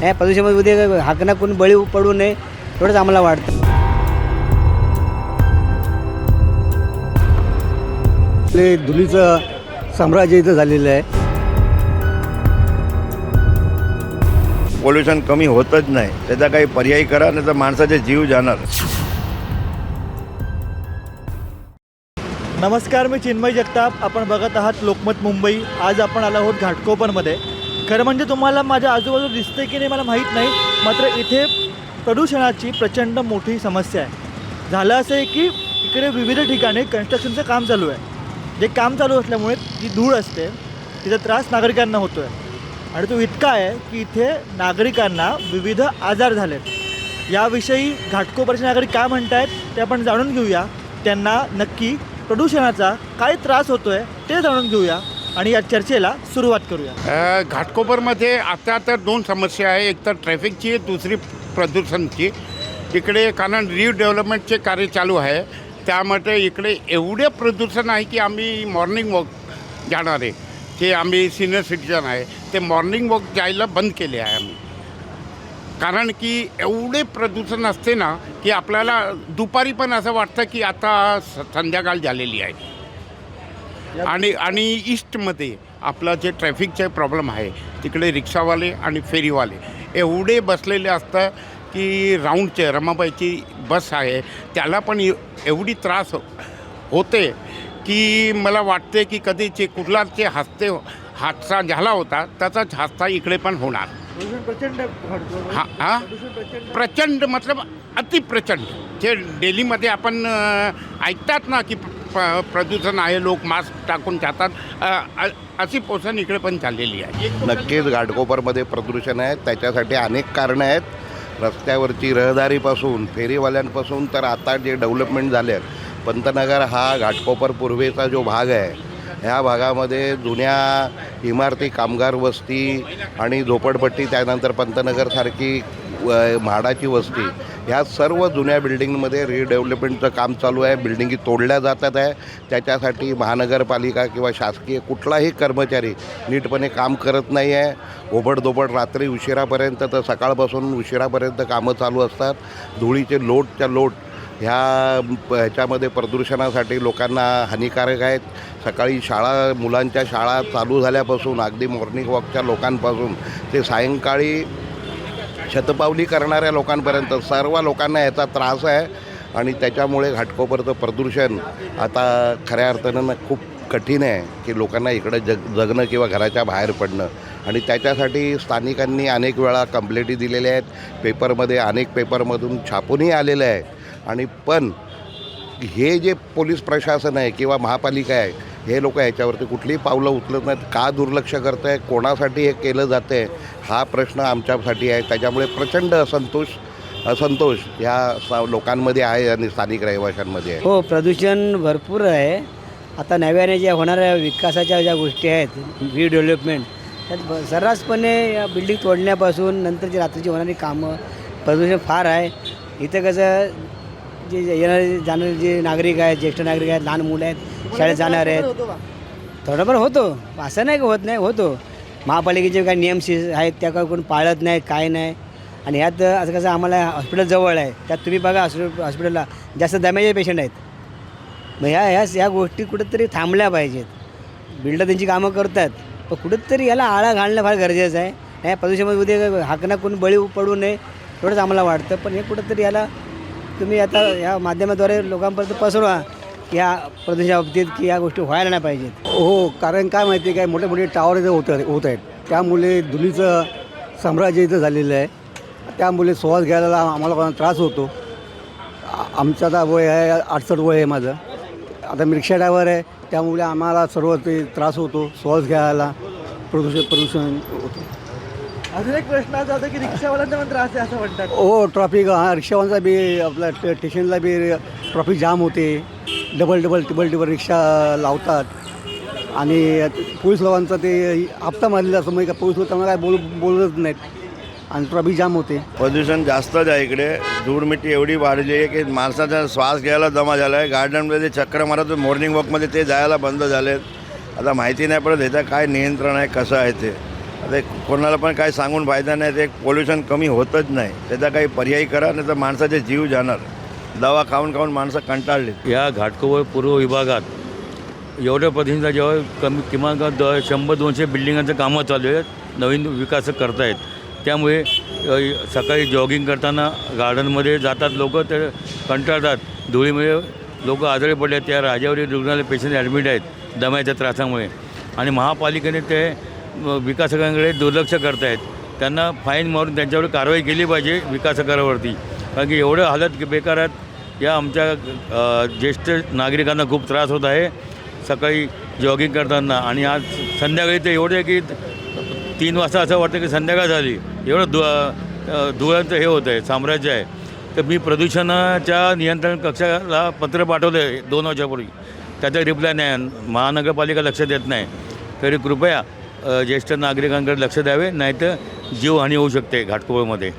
नाही प्रदूषणामध्ये हाकना कोणी बळी पडू नये एवढंच आम्हाला वाटतं. आपले धुलीचं साम्राज्य इथं झालेलं आहे. पोल्युशन कमी होतच नाही. त्याचा काही पर्याय करा नाही तर माणसाचे जीव जाणार. नमस्कार मी चिन्मय जगताप. आपण बघत आहात लोकमत मुंबई. आज आपण आलो आहोत घाटकोपरमध्ये. खरं म्हणजे तुम्हाला माझ्या आजूबाजू दिसते की नाही मला माहीत नाही मात्र इथे प्रदूषणाची प्रचंड मोठी समस्या आहे. झालं असं आहे की इकडे विविध ठिकाणी कन्स्ट्रक्शनचं काम चालू आहे. जे काम चालू असल्यामुळे जी धूळ असते तिचा त्रास नागरिकांना होतो आहे आणि तो इतका आहे की इथे नागरिकांना विविध आजार झाले याविषयी घाटकोपरचे नागरिक काय म्हणतायत ते आपण जाणून घेऊया. त्यांना नक्की प्रदूषणाचा काय त्रास होतो आहे ते जाणून घेऊया. आणि या चर्चेला सुरुवात करूया. घाटकोपरमध्ये आता तर दोन समस्या आहे. एक तर ट्रॅफिकची दुसरी प्रदूषणची. इकडे कारण रिडेव्हलपमेंटचे कार्य चालू आहे. त्यामध्ये इकडे एवढे प्रदूषण आहे की आम्ही मॉर्निंग वॉक जाणार आहे. ते आम्ही सिनियर सिटीजन आहे. ते मॉर्निंग वॉक जायला बंद केले आहे आम्ही. कारण की एवढे प्रदूषण असते ना की आपल्याला दुपारी पण असं वाटतं की आता स- संध्याकाळ झालेली आहे. आणि आणि ईस्टमध्ये आपला जे ट्रॅफिकचे प्रॉब्लेम आहे तिकडे रिक्षावाले आणि फेरीवाले एवढे बसलेले असतं की राऊंडचे रमाबाईची बस आहे त्याला पण एव- एवढी त्रास हो- होते की मला वाटते की कधीचे कुठलाचे हस्ते हादसा झाला होता त्याचाच हादसा इकडे पण होणार. प्रचंड हा हा? प्रचंड. मतलब अतिप्रचंड. जे डेलीमध्ये आपण ऐकतात ना की प्रदूषण आहे लोक मास्क टाकून जातात अशी पोषण इकडे पण चाललेली आहे. नक्कीच घाटकोपरमध्ये प्रदूषण आहे. त्याच्यासाठी अनेक कारणं आहेत. रस्त्यावरची रहदारीपासून फेरीवाल्यांपासून तर आता जे डेव्हलपमेंट झाले आहेत. पंतनगर हा घाटकोपर पूर्वेचा जो भाग आहे ह्या भागामध्ये जुन्या इमारती कामगार वस्ती आणि झोपडपट्टी त्यानंतर पंतनगरसारखी म्हाडाची वस्ती ह्या सर्व जुन्या बिल्डिंगमध्ये रिडेव्हलपमेंटचं काम चालू आहे. बिल्डिंगी तोडल्या जातात आहे. त्याच्यासाठी महानगरपालिका किंवा शासकीय कुठलाही कर्मचारी नीटपणे काम करत नाही आहे. ओबडधोबड रात्री उशिरापर्यंत तर सकाळपासून उशिरापर्यंत कामं चालू असतात. धुळीचे लोटच्या लोट ह्या प- ह्याच्यामध्ये प्रदूषणासाठी लोकांना हानिकारक आहेत. सकाळी शाळा मुलांच्या शाळा चालू झाल्यापासून अगदी मॉर्निंग वॉकच्या लोकांपासून ते सायंकाळी शतपावली करणाऱ्या लोकांपर्यंत सर्व लोकांना याचा त्रास आहे आणि त्याच्यामुळे घाटकोपरचं प्रदूषण आता खऱ्या अर्थानं खूप कठीण आहे की लोकांना इकडं जग जगणं किंवा घराच्या बाहेर पडणं. आणि त्याच्यासाठी स्थानिकांनी अनेक वेळा कंप्लेंटी दिलेल्या आहेत. पेपरमध्ये अनेक पेपरमधून छापूनही आलेलं आहे. आणि पण हे जे पोलीस प्रशासन आहे किंवा महापालिका आहे हे लोक ह्याच्यावरती कुठलीही पावलं उचलत नाहीत. का दुर्लक्ष करत आहे कोणासाठी हे केलं जातं आहे हा प्रश्न आमच्यासाठी आहे. त्याच्यामुळे प्रचंड असंतोष असंतोष ह्या लोकांमध्ये आहे आणि स्थानिक रहिवाशांमध्ये आहे. हो प्रदूषण भरपूर आहे. आता नव्याने ज्या होणाऱ्या विकासाच्या ज्या गोष्टी आहेत रिडेव्हलपमेंट त्यात सर्रासपणे या बिल्डिंग तोडण्यापासून नंतरची रात्रीची होणारी कामं प्रदूषण फार आहे. इथं कसं जे जे येणारे जाणारे जे नागरिक आहेत ज्येष्ठ नागरिक आहेत लहान मुलं आहेत शाळेत जाणार आहेत. थोडंफार होतो. असं नाही का होत नाही होतो. महापालिकेचे काही नियम सी आहेत त्या काय कोण पाळत नाहीत काय नाही. आणि ह्यात असं कसं आम्हाला हॉस्पिटल जवळ आहे. त्यात तुम्ही बघा हॉस्पिटल हॉस्पिटलला जास्त दम्याचे पेशंट आहेत. मग ह्या ह्या ह्या गोष्टी कुठेतरी थांबल्या पाहिजेत. बिल्डर त्यांची कामं करतात. पण कुठेतरी याला आळा घालणं फार गरजेचं आहे. नाही प्रदूषणामध्ये हाकना कोण बळी पडू नये एवढंच आम्हाला वाटतं. पण हे कुठंतरी याला तुम्ही आता या माध्यमाद्वारे लोकांपर्यंत पसरवा. की ह्या प्रदूषणा बाबतीत की या गोष्टी व्हायला नाही पाहिजेत. हो कारण काय माहिती आहे काय? मोठे मोठे टावर इथं होत होत आहेत. त्यामुळे धुलीचं साम्राज्य इथं झालेलं आहे. त्यामुळे श्वास घ्यायला आम्हाला कोणाला त्रास होतो. आमचं आता वय आहे अडसष्ट वय आहे माझं. आता मी रिक्षा ड्रायव्हर आहे त्यामुळे आम्हाला सर्व ते त्रास होतो श्वास घ्यायला प्रदूषण प्रदूषण होतं. अजून एक प्रश्न असा होता की रिक्षावाल्यांचा पण त्रास आहे असं म्हणतात. हो ट्रॉफिक हा रिक्षावांचा बी आपला टे- स्टेशनला बी ट्रॉफिक जाम होते. डबल डबल टिबल टिबल रिक्षा लावतात. आणि पोलीस लोकांचा ते हप्ता मारलेला असं म्हणजे पोलीस लोक त्यांना काय बोल बोलत नाहीत. आणि ट्रॉफिक जाम होते. प्रदूषण जास्तच आहे इकडे. धूळमिट्टी एवढी वाढली आहे की माणसाचा श्वास घ्यायला जमा झाला आहे गार्डनमध्ये चक्र मारत मॉर्निंग वॉकमध्ये ते जायला बंद झालेत. आता माहिती नाही पडत ह्याचं काय नियंत्रण आहे कसं आहे ते. आता कोणाला पण काय सांगून फायदा नाही. ते पोल्युशन कमी होतच नाही. त्याचा काही पर्याय करा नाही तर माणसाचे जीव जाणार. दवा खाऊन खाऊन माणसं कंटाळले. या घाटकोपर पूर्व विभागात एवढ्या पद्धतीचा जेव्हा कमी किमान द शंभर दोनशे बिल्डिंगांचं कामं चालू आहेत नवीन विकास करतायत. त्यामुळे सकाळी जॉगिंग करताना गार्डनमध्ये जातात लोक ते कंटाळतात. धुळीमुळे लोक आजारी पडले त्या राजावरी रुग्णालय पेशंट ॲडमिट आहेत दम्याच्या त्रासामुळे. आणि महापालिकेने ते विकासकांकडे दुर्लक्ष करत आहेत त्यांना फाईन मारून त्यांच्यावर कारवाई केली पाहिजे विकासकारावरती. कारण की एवढं हालत बेकार आहेत या आमच्या ज्येष्ठ नागरिकांना खूप त्रास होत आहे. सकाळी जॉगिंग करताना आणि आज संध्याकाळी ते एवढे की तीन वाजता असं वाटतं की संध्याकाळ झाली. एवढं धु धुळ्यांचं हे होतं आहे साम्राज्य आहे. तर मी प्रदूषणाच्या नियंत्रण कक्षाला पत्र पाठवलं आहे दोन वर्षापूर्वी. त्याचा रिप्लाय नाही महानगरपालिका लक्ष देत नाही. तरी कृपया ज्येष्ठ नागरिकांकडे लक्ष द्यावे नाहीतर जीवहानी होऊ शकते घाटकोळमध्ये.